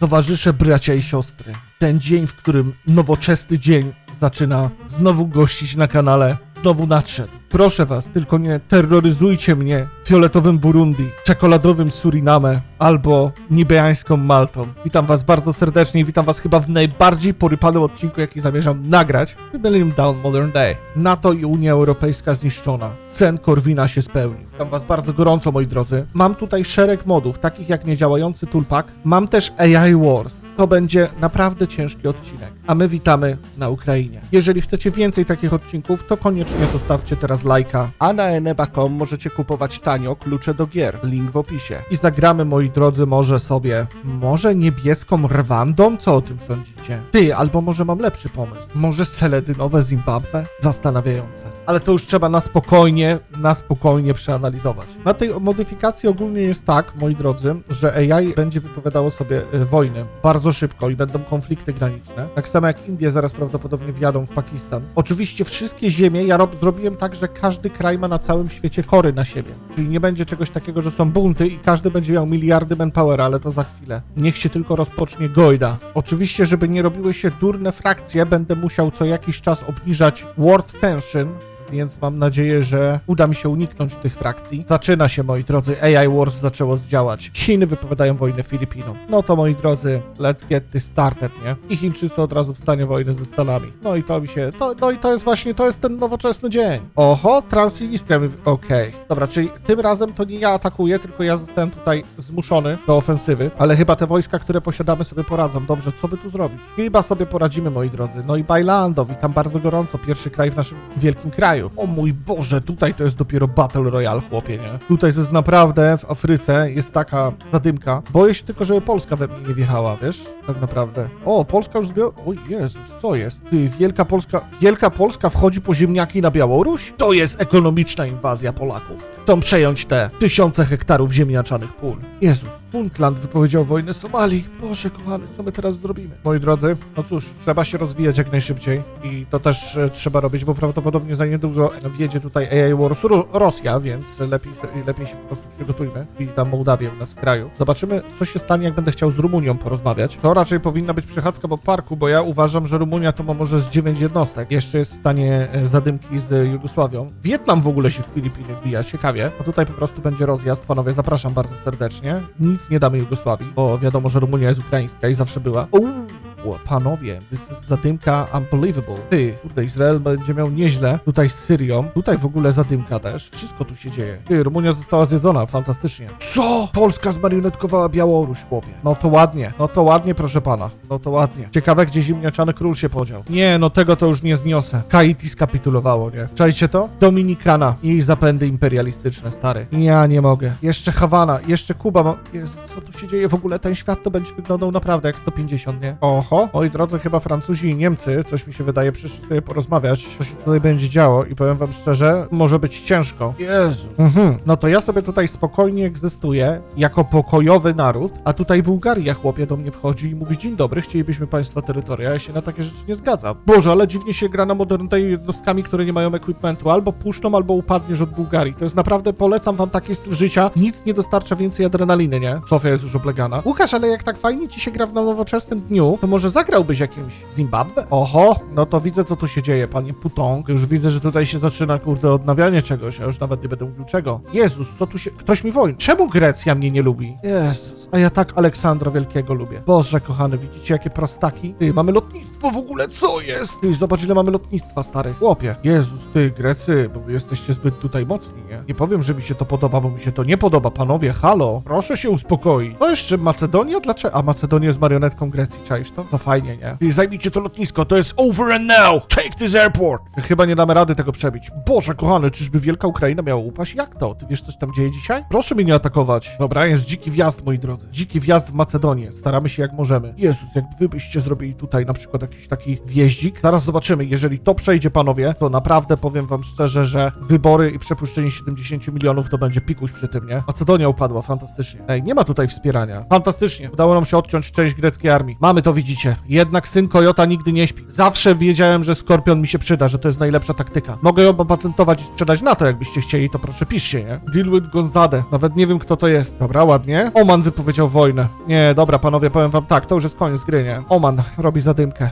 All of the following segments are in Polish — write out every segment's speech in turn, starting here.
Towarzysze, bracia i siostry, ten dzień, w którym nowoczesny dzień zaczyna znowu gościć na kanale, znowu nadszedł. Proszę was, tylko nie terroryzujcie mnie fioletowym Burundi, czekoladowym Suriname albo nibeańską Maltą. Witam was bardzo serdecznie i witam was chyba w najbardziej porypanym odcinku, jaki zamierzam nagrać. Millennium Down Modern Day. NATO i Unia Europejska zniszczona. Sen Korwina się spełnił. Witam was bardzo gorąco, moi drodzy. Mam tutaj szereg modów, takich jak niedziałający tulpak. Mam też AI Wars. To będzie naprawdę ciężki odcinek, a my witamy na Ukrainie. Jeżeli chcecie więcej takich odcinków, to koniecznie zostawcie teraz lajka, a na eneba.com możecie kupować tanio klucze do gier, link w opisie. I zagramy, moi drodzy, może sobie, może niebieską Rwandą? Co o tym sądzicie? Ty, albo może mam lepszy pomysł. Może seledynowe Zimbabwe? Zastanawiające. Ale to już trzeba na spokojnie, na spokojnie przeanalizować. Na tej modyfikacji ogólnie jest tak, moi drodzy, że AI będzie wypowiadało sobie e, wojny bardzo szybko i będą konflikty graniczne. Tak samo jak Indie zaraz prawdopodobnie wjadą w Pakistan. Oczywiście wszystkie ziemie ja rob, zrobiłem tak, że każdy kraj ma na całym świecie chory na siebie. Czyli nie będzie czegoś takiego, że są bunty i każdy będzie miał miliardy manpowera, ale to za chwilę. Niech się tylko rozpocznie Gojda. Oczywiście, żeby nie robiły się durne frakcje, będę musiał co jakiś czas obniżać world tension, więc mam nadzieję, że uda mi się uniknąć tych frakcji. Zaczyna się, moi drodzy, AI Wars zaczęło zdziałać. Chiny wypowiadają wojnę Filipinom. No to, moi drodzy, let's get this started, nie? I Chińczycy od razu w stanie wojny ze Stanami. No i to mi się, to, no i to jest właśnie, to jest ten nowoczesny dzień. Oho, Transnistria, mi- okej. Dobra, czyli tym razem to nie ja atakuję, tylko ja zostałem tutaj zmuszony do ofensywy, ale chyba te wojska, które posiadamy sobie poradzą. Dobrze, co by tu zrobić? Chyba sobie poradzimy, moi drodzy. No i Bajlando, witam bardzo gorąco, pierwszy kraj w naszym wielkim kraju. O mój Boże, tutaj to jest dopiero Battle Royale, chłopie, nie? Tutaj to jest naprawdę, w Afryce jest taka zadymka. Boję się tylko, żeby Polska we mnie nie wjechała, wiesz? Tak naprawdę. O, Polska już zbiła... O Jezus, co jest? Ty, Wielka Polska... Wielka Polska wchodzi po ziemniaki na Białoruś? To jest ekonomiczna inwazja Polaków. Chcą przejąć te tysiące hektarów ziemniaczanych pól. Jezus, Puntland wypowiedział wojnę Somalii. Boże kochany, co my teraz zrobimy? Moi drodzy, no cóż, trzeba się rozwijać jak najszybciej i to też e, trzeba robić, bo prawdopodobnie za niedługo wjedzie tutaj AI Wars Rosja, więc lepiej, lepiej się po prostu przygotujmy. I tam Mołdawię u nas w kraju. Zobaczymy, co się stanie, jak będę chciał z Rumunią porozmawiać. To raczej powinna być przechadzka po parku, bo ja uważam, że Rumunia to ma może z 9 jednostek. Jeszcze jest w stanie e, zadymki z Jugosławią. Wietnam w ogóle się w Filipiny wbija, ciekawie. No tutaj po prostu będzie rozjazd, panowie, zapraszam bardzo serdecznie. Nic nie damy Jugosławii, bo wiadomo, że Rumunia jest ukraińska i zawsze była. Uuu, o, panowie, this is zadymka unbelievable. Ty, kurde, Izrael będzie miał nieźle tutaj z Syrią. Tutaj w ogóle zadymka też. Wszystko tu się dzieje. Ty, Rumunia została zjedzona, fantastycznie. Co? Polska zmarionetkowała Białoruś, chłopie. No to ładnie, no to ładnie, proszę pana. No to ładnie. Ciekawe, gdzie ziemniaczany król się podział. Nie, no tego to już nie zniosę. Haiti skapitulowało, nie? Czajcie to? Dominikana i jej zapędy imperialistyczne, stary. Ja nie mogę. Jeszcze Hawana, jeszcze Kuba. Jezu, co tu się dzieje w ogóle? Ten świat to będzie wyglądał naprawdę jak 150, nie? Oho, moi drodzy, chyba Francuzi i Niemcy, coś mi się wydaje, przyszli sobie porozmawiać, co się tutaj będzie działo i powiem wam szczerze, może być ciężko. Jezu. Mhm. No to ja sobie tutaj spokojnie egzystuję jako pokojowy naród, a tutaj Bułgaria, chłopie, do mnie wchodzi i mówi, dzień dobry, chcielibyśmy państwa terytoria, ja się na takie rzeczy nie zgadzam. Boże, ale dziwnie się gra na Modern jednostkami, które nie mają equipmentu, albo puszczą, albo upadniesz od Bułgarii. To jest naprawdę, polecam wam taki styl życia, nic nie dostarcza więcej adrenaliny, nie? Sofia jest już oblegana. Łukasz, ale jak tak fajnie ci się gra w nowoczesnym dniu, to może zagrałbyś jakimś Zimbabwe? Oho, no to widzę, co tu się dzieje, panie Putong. Już widzę, że tutaj się zaczyna, kurde, odnawianie czegoś, ja już nawet nie będę mówił czego. Jezus, co tu się... Ktoś mi woli. Czemu Grecja mnie nie lubi? Jezus, a ja tak Aleksandra Wielkiego lubię. Boże, kochany, widzicie, jakie prostaki? Ty, mamy lotnictwo w ogóle, co jest? Ty, zobacz, ile mamy lotnictwa, stary. Chłopie. Jezus, ty, Grecy, bo wy jesteście zbyt tutaj mocni, nie? Nie powiem, że mi się to podoba, bo mi się to nie podoba, panowie, halo. Proszę się uspokoić. No jeszcze Macedonia? Dlaczego? A Macedonia jest marionetką Grecji, czaisz to? To fajnie, nie? Ty, zajmijcie to lotnisko, to jest over and now! Take this airport! Chyba nie damy rady tego przebić. Boże, kochany, czyżby Wielka Ukraina miała upaść? Jak to? Ty wiesz, co się tam dzieje dzisiaj? Proszę mnie nie atakować. Dobra, jest dziki wjazd, moi drodzy. Dziki wjazd w Macedonię. Staramy się jak możemy. Jezus, jakby wy byście zrobili tutaj na przykład jakiś taki wjeździk. Zaraz zobaczymy. Jeżeli to przejdzie, panowie, to naprawdę powiem wam szczerze, że wybory i przepuszczenie 70 milionów to będzie pikuś przy tym, nie? Macedonia upadła, fantastycznie. Ej, nie ma tutaj wspierania. Fantastycznie. Udało nam się odciąć część greckiej armii. Mamy to, widzicie. Widzicie, jednak syn Kojota nigdy nie śpi. Zawsze wiedziałem, że Skorpion mi się przyda, że to jest najlepsza taktyka. Mogę ją opatentować i sprzedać na to, jakbyście chcieli, to proszę piszcie, nie? Deal with Gonzade. Nawet nie wiem, kto to jest. Dobra, ładnie. Oman wypowiedział wojnę. Nie, dobra, panowie, powiem wam tak, to już jest koniec gry, nie? Oman robi zadymkę.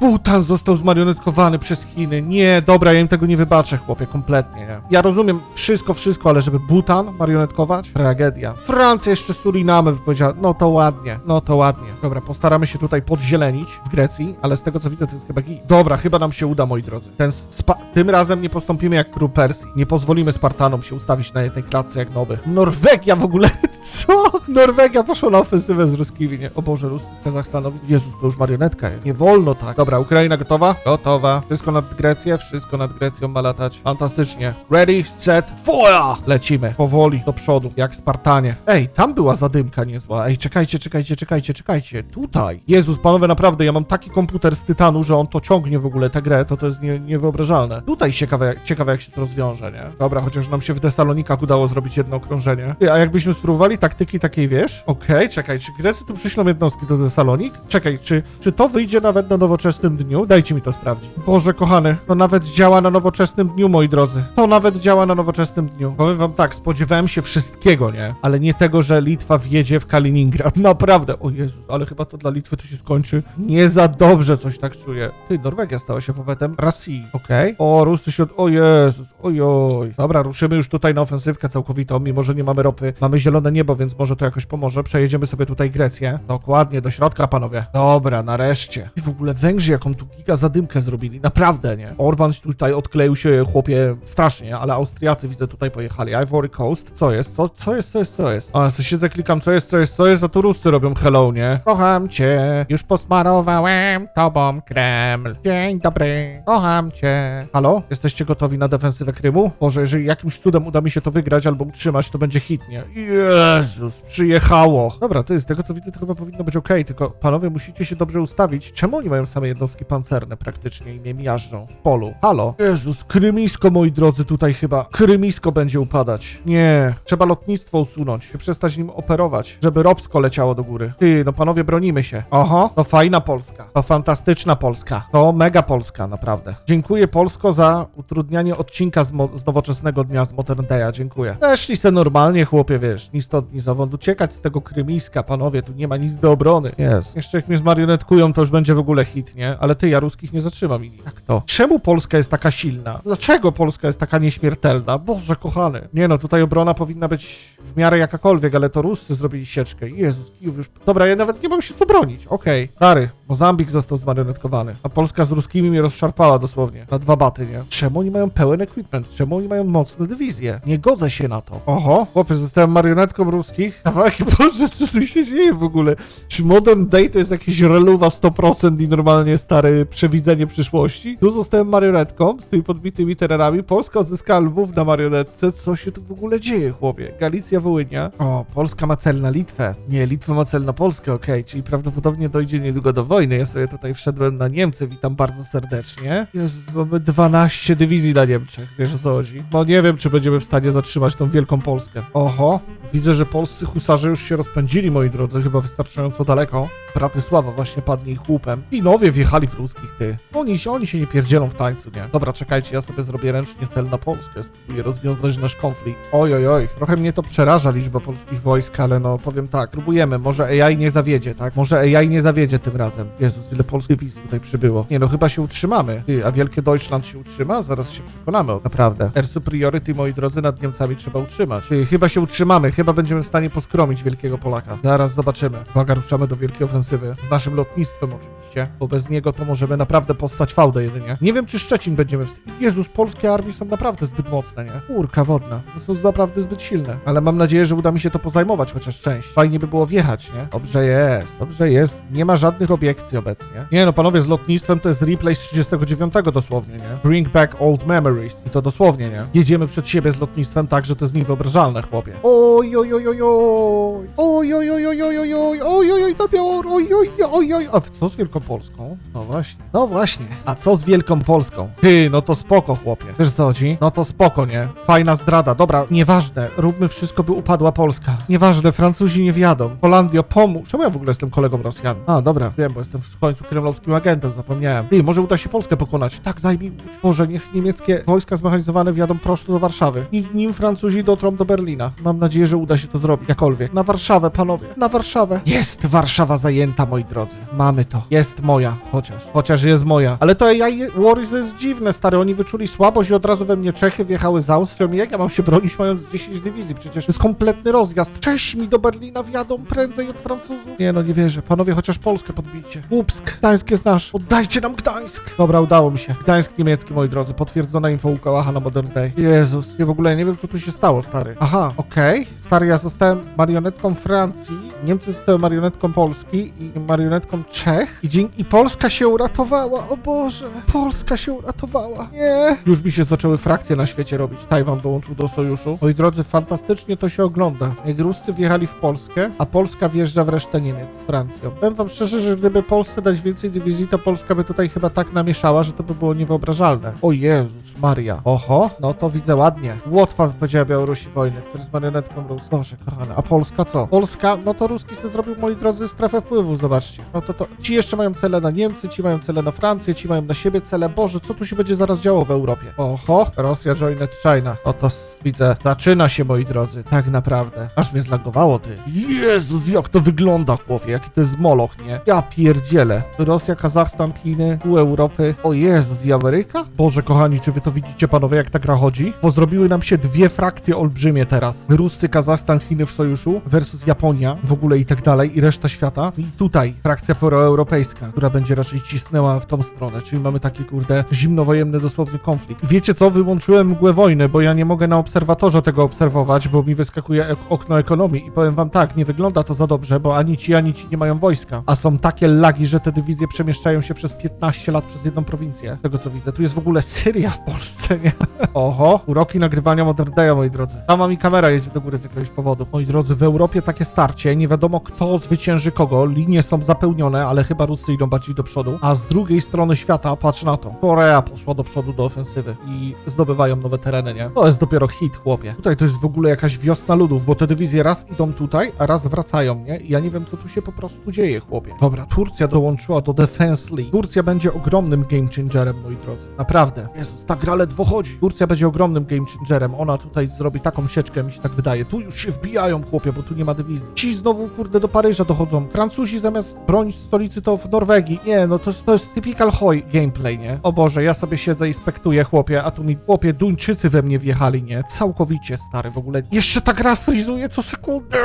Bhutan został zmarionetkowany przez Chiny. Nie, dobra, ja im tego nie wybaczę, chłopie, kompletnie, nie? Ja rozumiem wszystko, wszystko, ale żeby Bhutan marionetkować? Tragedia. Francja jeszcze Suriname wypowiedziała, no to ładnie, no to ładnie. Dobra, postaramy się tutaj podzielenić w Grecji, ale z tego co widzę, to jest chyba git. Dobra, chyba nam się uda, moi drodzy. Ten spa- tym razem nie postąpimy jak król Persji. Nie pozwolimy Spartanom się ustawić na jednej klatce jak nowy. Norwegia w ogóle, co? Norwegia poszła na ofensywę z ruskimi, nie? O Boże, Ruscy z Kazachstanowi. Jezus, to już marionetka jest. Nie wolno tak. Dobra, Ukraina gotowa? Gotowa. Wszystko nad Grecję, wszystko nad Grecją ma latać. Fantastycznie. Ready, set, fire! Lecimy. Powoli, do przodu, jak Spartanie. Ej, tam była zadymka niezła. Ej, czekajcie, czekajcie, czekajcie, czekajcie. Tutaj. Jezus, panowie, naprawdę, ja mam taki komputer z tytanu, że on to ciągnie w ogóle, tę grę, to to jest nie, niewyobrażalne. Tutaj ciekawe, ciekawe, jak się to rozwiąże, nie? Dobra, chociaż nam się w Tesalonikach udało zrobić jedno okrążenie. A jakbyśmy spróbowali taktyki takiej, wiesz? Okej, czekaj, czy Grecy tu przyślą jednostki do Tesalonik? Czekaj, czy, czy to wyjdzie nawet na nowoczesnym dniu? Dajcie mi to sprawdzić. Boże, kochany, to nawet działa na nowoczesnym dniu, moi drodzy. To nawet działa na nowoczesnym dniu. Powiem wam tak, spodziewałem się wszystkiego, nie? Ale nie tego, że Litwa wjedzie w Kaliningrad. Naprawdę. O Jezus, ale chyba to dla Litwy to się skończy. Nie za dobrze coś tak czuję. Ty, Norwegia stała się powetem Rosji. Okej. O, Ruscy się... od- O Jezus, ojoj. Dobra, ruszymy już tutaj na ofensywkę całkowitą, mimo że nie mamy ropy. Mamy zielone niebo, więc może to jakoś pomoże. Przejedziemy sobie tutaj Grecję. Dokładnie, do środka, panowie. Dobra, nareszcie. I w ogóle Węgrzy, jaką tu giga zadymkę zrobili. Naprawdę, nie? Orban tutaj odkleił się, chłopie, strasznie, ale Austriacy widzę tutaj pojechali. Ivory Coast. Co jest? Co, co jest? Co jest? Co jest? A, se siedzę, klikam, co jest? Co jest? Co jest? A tu Ruscy robią hello, nie? Kocham cię. Już posmarowałem tobą Kreml. Dzień dobry. Kocham cię. Halo? Jesteście gotowi na defensywę Krymu? Boże, jeżeli jakimś cudem uda mi się to wygrać albo utrzymać, to będzie hit, nie? Jezus, przyjechało. Dobra, ty, z tego co widzę, to chyba powinno być okej, tylko panowie musicie się dobrze ustawić. Czemu oni mają same jednostki pancerne praktycznie i mnie miażdżą w polu? Halo? Jezus, Krymisko, moi drodzy, tutaj chyba. Krymisko będzie upadać. Nie, trzeba lotnictwo usunąć, przestać nim operować, żeby Robsko leciało do góry. Ty, no panowie, bronimy się. Oho, to fajna Polska. To fantastyczna Polska. To mega Polska, naprawdę. Dziękuję Polsko za utrudnianie odcinka z, z nowoczesnego dnia z Modern Day'a. Dziękuję. Weszli se normalnie, chłopie, wiesz, ni stąd, ni zowąd. Uciekać z tego Krymiska, panowie, tu nie ma nic do obrony. Jest. Jeszcze jak mnie zmarionetkują, to już będzie w ogóle hit, nie? Ale ty, ja ruskich nie zatrzymam. i Jak to? Czemu Polska jest taka silna? Dlaczego Polska jest taka nieśmiertelna? Boże, kochany. Nie no, tutaj obrona powinna być w miarę jakakolwiek, ale to Ruscy zrobili sieczkę. Jezus, Kijów już... Dobra, ja nawet nie mam się co bronić. Okej. Stary, Mozambik został zmarionetkowany, a Polska z ruskimi mnie rozszarpała dosłownie. Na dwa baty, nie? Czemu oni mają pełen equipment? Czemu oni mają mocne dywizje? Nie godzę się na to. Oho, chłopie, zostałem marionetką ruskich. Kawałek, Boże, co tu się dzieje w ogóle? Czy Modern Day to jest jakiś reluwa 100% i normalnie stare przewidzenie przyszłości? Tu zostałem marionetką z tymi podbitymi terenami. Polska odzyskała Lwów na marionetce. Co się tu w ogóle dzieje, chłopie? Galicja, Wołynia. O, Polska ma cel na Litwę. Nie, Litwa ma cel na Polskę, okej, czyli prawdopodobnie dojdzie niedługo do wojny. Ja sobie tutaj wszedłem na Niemcy, witam bardzo serdecznie. Jezus, mamy 12 dywizji na Niemczech, wiesz o co chodzi? No nie wiem, czy będziemy w stanie zatrzymać tą wielką Polskę. Oho, widzę, że polscy husarze już się rozpędzili, moi drodzy, chyba wystarczająco daleko. Bratysława właśnie padnie ich łupem. Pinowie wjechali w ruskich, ty. Oni, oni się nie pierdzielą w tańcu, nie? Dobra, czekajcie, ja sobie zrobię ręcznie cel na Polskę, spróbuję rozwiązać nasz konflikt. Oj, oj, oj, trochę mnie to przeraża liczba polskich wojsk, ale no, powiem tak, próbujemy, może AI nie zawiedzie, tak? Może AI nie zawiedzie tym razem. Jezus, ile polskich wizji tutaj przybyło. Nie no, chyba się utrzymamy. Ty, a Wielkie Deutschland się utrzyma? Zaraz się przekonamy, naprawdę. Air superiority, moi drodzy, nad Niemcami trzeba utrzymać. Ty, chyba się utrzymamy, chyba będziemy w stanie poskromić Wielkiego Polaka. Zaraz zobaczymy. Uwaga, ruszamy do wielkiej ofensywy. Z naszym lotnictwem oczywiście, bo bez niego to możemy naprawdę postać fałdę jedynie. Nie wiem, czy Szczecin będziemy... W... Jezus, polskie armie są naprawdę zbyt mocne, nie? Kurka wodna. To są naprawdę zbyt silne. Ale mam nadzieję, że uda mi się to pozajmować chociaż część. Fajnie by było wjechać, nie? Dobrze jest, dobrze jest. Nie ma żadnych obiekcji obecnie. Nie no, panowie, z lotnictwem to jest replay z 39 dosłownie, nie? Bring back old memories. I to dosłownie, nie? Jedziemy przed siebie z lotnictwem tak, że to jest niewyobrażalne, chłopie. Oj, oj, oj, oj, oj. Oj, oj, oj, oj, oj, oj, oj, oj, oj, oj, na Białoruś. oj, oj, oj, oj. A co z Wielkopolską? No właśnie. No właśnie. A co z Wielką Polską? Ty, no to spoko, chłopie. Wiesz co chodzi? No to spoko, nie? Fajna zdrada. Dobra, nieważne. Róbmy wszystko, by upadła Polska. Nieważne, Francuzi nie wjadą. Holandia, pomóż. Czemu ja w ogóle jestem kolegą Rosjan? A, dobra, wiem, bo jestem w końcu kremlowskim agentem, zapomniałem. Ty, może uda się Polskę pokonać. Tak, zajmij. Może niech niemieckie wojska zmechanizowane wjadą prosto do Warszawy. Nim, nim Francuzi dotrą do Berlina. Mam nadzieję, że uda się to zrobić. Jakkolwiek. Na Warszawę, panowie. Na Warszawę. Jest Warszawa zajęta, moi drodzy. Mamy to. Jest moja. Chociaż. Chociaż jest moja. Ale to ja Warriors jest dziwne, stary. Oni wyczuli słabość i od razu we mnie Czechy wjechały z Austrią. I jak ja mam się bronić mając 10 dywizji? Przecież jest kompletny rozjazd. Czesi mi do Berlina wjadą prędzej od Francuzów. Nie no, nie wierzę. Panowie, chociaż Polskę podbijcie. Łupsk. Gdańsk jest nasz. Oddajcie nam Gdańsk. Dobra, udało mi się. Gdańsk niemiecki, moi drodzy. Potwierdzona info u Kałacha na Modern Day. Jezus, ja w ogóle nie wiem, co tu się stało, stary. Aha, okej. Stary, ja zostałem marionetką Francji, Niemcy zostały marionetką Polski i marionetką Czech i, dzięki, i Polska się uratowała. O Boże, Polska się uratowała. Nie. Już mi się zaczęły frakcje na świecie robić. Tajwan dołączył do sojuszu. Moi drodzy, fantastycznie to się ogląda. Jak Ruscy wjechali w Polskę, a Polska wjeżdża w resztę Niemiec z Francją. Powiem wam szczerze, że gdyby Polsce dać więcej dywizji, to Polska by tutaj chyba tak namieszała, że to by było niewyobrażalne. O Jezus Maria. Oho, no to widzę ładnie. Łotwa wypowiedziała Białorusi wojnę, który jest marionetką Rus. Boże, kochane. A Polska co? Polska, no to Ruski sobie zrobił, moi drodzy, strefę wpływów, zobaczcie. No to to, ci jeszcze mają cele na Niemcy, ci mają cele na Francję, ci mają na siebie cele. Boże, co tu się będzie zaraz działo w Europie? Oho, Rosja joined China. No to widzę, zaczyna się, moi drodzy, tak naprawdę. Aż mnie zlagowało, ty. Jezus, jak to wygląda, chłopie, jaki to jest moloch, nie? Ja pierdzielę. Rosja, Kazachstan, Chiny, pół Europy. O Jezus, i Ameryka? Boże, kochani, czy wy to widzicie, panowie, jak ta gra chodzi? Bo zrobiły nam się dwie frakcje olbrzymie teraz. Ruscy, Kazachstan, Chiny w sojuszu versus Japonia w ogóle i tak dalej i reszta świata. I tutaj frakcja proeuropejska, która będzie raczej cisnęła w tą stronę, czyli mamy taki, kurde, zimnowojenny dosłownie konflikt. Wiecie co? Wyłączyłem mgłę wojny, bo ja nie mogę na obserwatorze tego obserwować, bo mi wyskakuje okno ekonomii i powiem wam tak, nie wygląda to za dobrze, bo ani ci, ani ci nie mają wojska. A są takie lagi, że te dywizje przemieszczają się przez 15 lat przez jedną prowincję. Tego co widzę. Tu jest w ogóle Syria w Polsce, nie? Oho, uroki nagrywania Modern Day'a, moi drodzy. Mama mi kamera jedzie do góry z jakiegoś powodu. Moi drodzy, w Europie takie starcie, nie wiadomo kto zwycięży kogo, linie są zapełnione, ale chyba Rusy idą bardziej do przodu. A z drugiej strony świata, patrz na to, Korea poszła do przodu do ofensywy i zdobywają nowe tereny, nie? To jest dopiero hit, chłopie. Tutaj to jest w ogóle jakaś wiosna ludów, bo te dywizje raz idą tutaj, a raz wracają, nie? I ja nie wiem, co tu się po prostu dzieje, chłopie. Dobra, Turcja dołączyła do Defense League. Turcja będzie ogromnym game changerem, moi drodzy. Naprawdę. Jezus, ta gra ledwo chodzi. Turcja będzie ogromnym game changerem. Ona tutaj zrobi taką sieczkę, mi się tak wydaje. Tu już się wbijają, chłopie, bo tu nie ma dywizji. Ci znowu, kurde, do Paryża dochodzą. Francuzi zamiast bronić stolicy, to w Norwegii. Nie, no to, jest- to jest typical hoj gameplay, nie? O Boże, ja sobie siedzę i spektuję, chłopie, a tu mi, chłopie, Duńczycy we mnie wjechali, nie? Całkowicie, stary, w ogóle. Jeszcze ta gra frizuje co sekundę.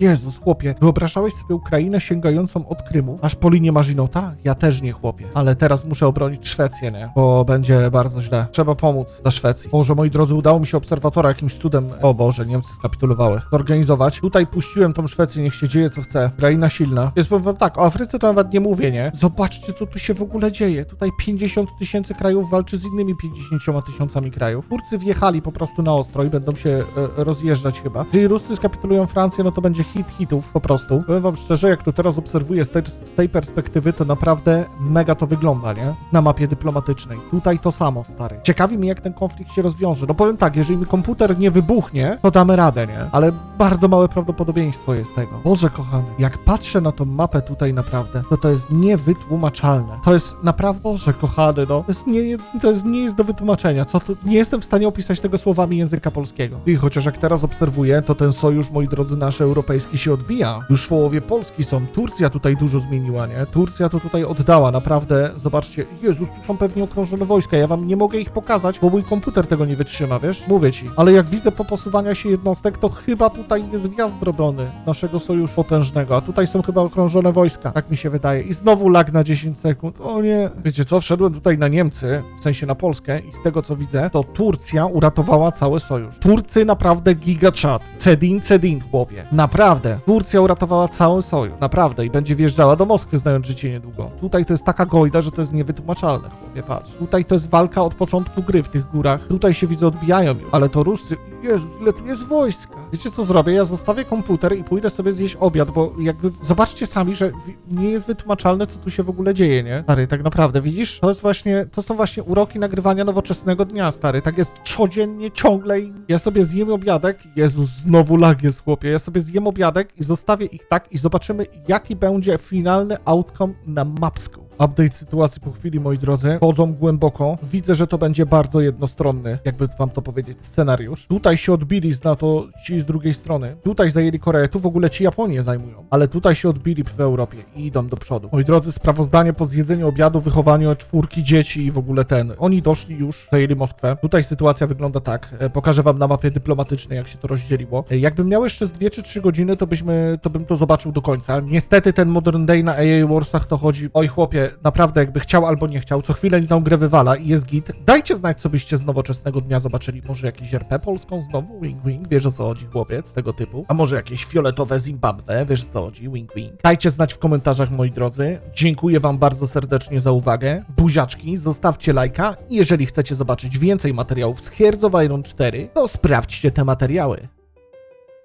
Jezus, chłopie, wyobrażałeś sobie Ukrainę sięgającą od Krymu, aż po linię Marzynota? Ja też nie, chłopie. Ale teraz muszę obronić Szwecję, nie? Bo będzie bardzo źle. Trzeba pomóc dla Szwecji. Boże, moi drodzy, udało mi się obserwatora jakimś cudem, o Boże, Niemcy skapitulowały, zorganizować. Tutaj puściłem tą Szwecję, niech się dzieje co chce. Kraina silna. Jest powiem tak, o Afryce to nawet nie mówię, nie? Zobaczcie, co tu się w ogóle dzieje. Tutaj 50 tysięcy krajów walczy z innymi 50 tysiącami krajów. Turcy wjechali po prostu na ostro i będą się e, rozjeżdżać chyba. Jeżeli Ruscy skapitulują Francję, no to będzie hit hitów po prostu. Powiem wam szczerze, jak to teraz obserwuję z tej, z tej perspektywy, to naprawdę mega to wygląda, nie? Na mapie dyplomatycznej. Tutaj to samo, stary. Ciekawi mnie, jak ten konflikt się rozwiąże. No powiem tak, jeżeli mi komputer nie wybuchnie, to damy radę, nie? Ale bardzo małe prawdopodobieństwo jest tego. Boże kochany, jak patrzę na tą mapę tutaj naprawdę, to to jest niewytłumaczalne. To jest naprawdę, Boże kochany, no. To jest nie, to jest, nie jest do wytłumaczenia. Co tu, nie jestem w stanie opisać tego słowami języka polskiego. I chociaż jak teraz obserwuję, to ten sojusz, moi drodzy, nasz europejski się odbija. Już w połowie Polski są. Turcja tutaj dużo zmieniła, nie? Turcja to tutaj oddała, naprawdę. Zobaczcie, Jezus, tu są pewnie okrążone wojska. Ja wam nie mogę ich pokazać, bo mój komputer tego nie wytrzyma, wiesz? Mówię ci. Ale jak widzę poposuwania się jednostek, to chyba tutaj jest wjazd robiony naszego sojuszu potężnego, a tutaj są chyba okrążone wojska, tak mi się wydaje. I znowu lag na 10 sekund. O nie. Wiecie co? Wszedłem tutaj na Niemcy, w sensie na Polskę i z tego co widzę, to Turcja uratowała cały sojusz. Turcy naprawdę gigaczat. Cedin, Cedin, chłopie. Naprawdę. Turcja uratowała cały sojusz. Naprawdę. I będzie wjeżdżała do Moskwy, znając życie niedługo. Tutaj to jest taka gojda, że to jest niewytłumaczalne, chłopie, patrz. Tutaj to jest walka od początku gry w tych górach. Tutaj się widzę odbijają już. Ale to Ruscy... Jezus, ile tu jest wojska. Wiecie co zrobię? Ja zostawię komputer i pójdę sobie zjeść obiad, bo jakby zobaczcie sami, że nie jest wytłumaczalne, co tu się w ogóle dzieje, nie? Stary, tak naprawdę, widzisz? To jest właśnie, to są właśnie uroki nagrywania nowoczesnego dnia, stary. Tak jest codziennie, ciągle i ja sobie zjem obiadek. Jezus, znowu lag jest, chłopie. Ja sobie zjem obiadek i zostawię ich tak i zobaczymy, jaki będzie finalny outcome na mapsku. Update sytuacji po chwili, moi drodzy. Chodzą głęboko. Widzę, że to będzie bardzo jednostronny, jakby wam to powiedzieć, scenariusz. Tutaj się odbili z NATO ci z drugiej strony. Tutaj zajęli Koreę, tu w ogóle ci Japonię zajmują. Ale tutaj się odbili w Europie i idą do przodu. Moi drodzy, sprawozdanie po zjedzeniu obiadu, wychowaniu czwórki dzieci i w ogóle ten. Oni doszli już, zajęli Moskwę. Tutaj sytuacja wygląda tak. E, Pokażę wam na mapie dyplomatycznej, jak się to rozdzieliło. E, Jakbym miał jeszcze z 2 czy 3 godziny, to byśmy, to bym to zobaczył do końca. Niestety ten Modern Day na AA Warsach to chodzi, oj chłopie, naprawdę jakby chciał albo nie chciał, co chwilę tą grę wywala i jest git. Dajcie znać, co byście z nowoczesnego dnia zobaczyli. Może jakiś RP polską znowu, wing wing, wiesz o co chodzi chłopiec, tego typu. A może jakieś fioletowe Zimbabwe, wiesz o co chodzi, wing wing. Dajcie znać w komentarzach, moi drodzy. Dziękuję wam bardzo serdecznie za uwagę. Buziaczki, zostawcie lajka i jeżeli chcecie zobaczyć więcej materiałów z Hearts Iron 4, to sprawdźcie te materiały.